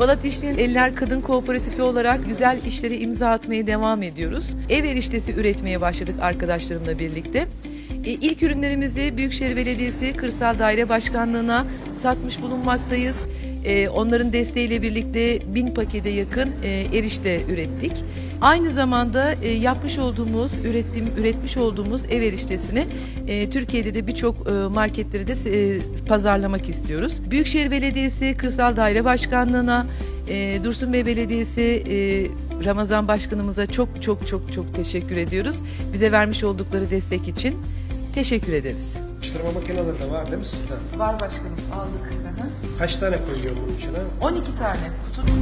Balat İşçi'nin Eller Kadın Kooperatifi olarak güzel işlere imza atmaya devam ediyoruz. Ev eriştesi üretmeye başladık arkadaşlarımla birlikte. E, İlk ürünlerimizi Büyükşehir Belediyesi Kırsal Daire Başkanlığı'na satmış bulunmaktayız. E, Onların desteğiyle birlikte bin pakete yakın e, erişte ürettik. Aynı zamanda e, yapmış olduğumuz, ürettiğim, üretmiş olduğumuz ev eriştesini e, Türkiye'de de birçok e, marketleri de e, pazarlamak istiyoruz. Büyükşehir Belediyesi Kırsal Daire Başkanlığı'na, e, Dursun Bey Belediyesi e, Ramazan Başkanımıza çok çok çok çok teşekkür ediyoruz. Bize vermiş oldukları destek için teşekkür ederiz. Çalıştırma makineleri de var değil mi sizde? Var başkanım aldık. Kaç tane koyuyor bunun içine? 12 tane kutu